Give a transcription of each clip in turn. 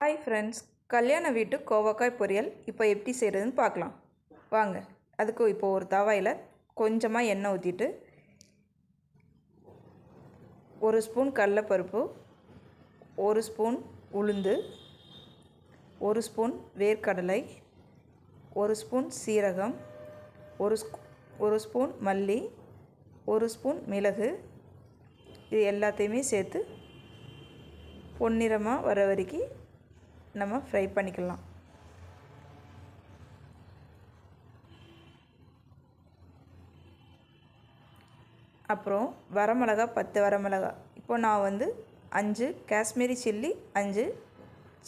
Hi friends கல்யாண வீட்டு கோவக்காய் பொரியல் இப்போ எப்படி செய்கிறதுன்னு பார்க்கலாம். வாங்க அதுக்கு இப்போ ஒரு தவாயில் கொஞ்சமாக எண்ணெய் ஊற்றிட்டு ஒரு ஸ்பூன் கடலைப்பருப்பு ஒரு ஸ்பூன் உளுந்து ஒரு ஸ்பூன் வேர்க்கடலை ஒரு ஸ்பூன் சீரகம் ஒரு ஸ்பூ ஒரு ஸ்பூன் மல்லி ஒரு ஸ்பூன் மிளகு இது எல்லாத்தையுமே சேர்த்து பொன்னிறமாக வர வரைக்கும் நம்ம ஃப்ரை பண்ணிக்கலாம். அப்புறம் வரமிளகா பத்து வரமிளகா. இப்போ நான் வந்து அஞ்சு காஷ்மீரி சில்லி அஞ்சு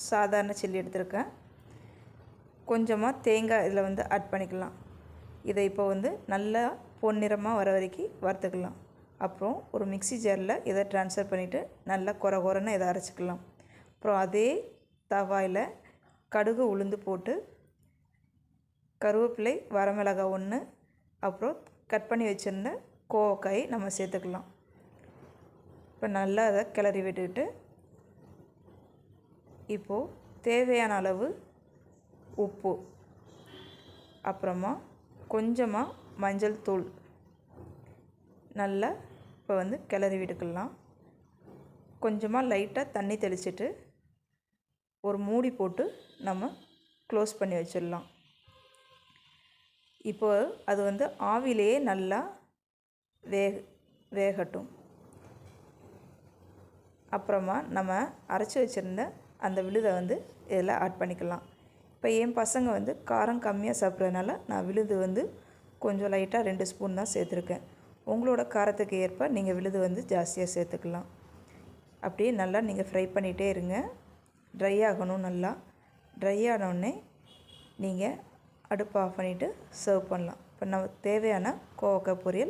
சாதாரண சில்லி எடுத்திருக்கேன். கொஞ்சமாக தேங்காய் இதில் வந்து ஆட் பண்ணிக்கலாம். இதை இப்போ வந்து நல்லா பொன்னிறமாக வர வரைக்கும் வறுத்துக்கலாம். அப்புறம் ஒரு மிக்சி ஜாரில் இதை ட்ரான்ஸ்ஃபர் பண்ணிவிட்டு நல்லா குறை குறைன்னு இதை அரைச்சிக்கலாம். அப்புறம் அதே தவாயில் கடுகு உளுந்து போட்டு கருவேப்பிலை வரமிளகாய் ஒன்று அப்புறம் கட் பண்ணி வச்சுருந்த கோவக்காய் நம்ம சேர்த்துக்கலாம். இப்போ நல்லா அதை கிளறி விட்டுக்கிட்டு இப்போது தேவையான அளவு உப்பு அப்புறமா கொஞ்சமாக மஞ்சள் தூள் நல்லா இப்போ வந்து கிளறி விட்டுக்கலாம். கொஞ்சமாக லைட்டாக தண்ணி தெளிச்சிட்டு ஒரு மூடி போட்டு நம்ம க்ளோஸ் பண்ணி வச்சிடலாம். இப்போ அது வந்து ஆவிலேயே நல்லா வேக வேகட்டும். அப்புறமா நம்ம அரைச்சி வச்சுருந்த அந்த விழுதை வந்து இதில் ஆட் பண்ணிக்கலாம். இப்போ என் பசங்க வந்து காரம் கம்மியாக சாப்பிட்றதுனால நான் விழுது வந்து கொஞ்சம் லைட்டாக ரெண்டு ஸ்பூன் தான் சேர்த்துருக்கேன். உங்களோட காரத்துக்கு ஏற்ப நீங்கள் விழுது வந்து ஜாஸ்தியாக சேர்த்துக்கலாம். அப்படியே நல்லா நீங்கள் ஃப்ரை பண்ணிகிட்டே இருங்க. ட்ரை ஆகணும் நல்லா. ட்ரை ஆனோடனே நீங்கள் அடுப்பை ஆஃப் பண்ணிவிட்டு சர்வ் பண்ணலாம். இப்போ நம்ம தேவையான கோவக்காய் பொரியல்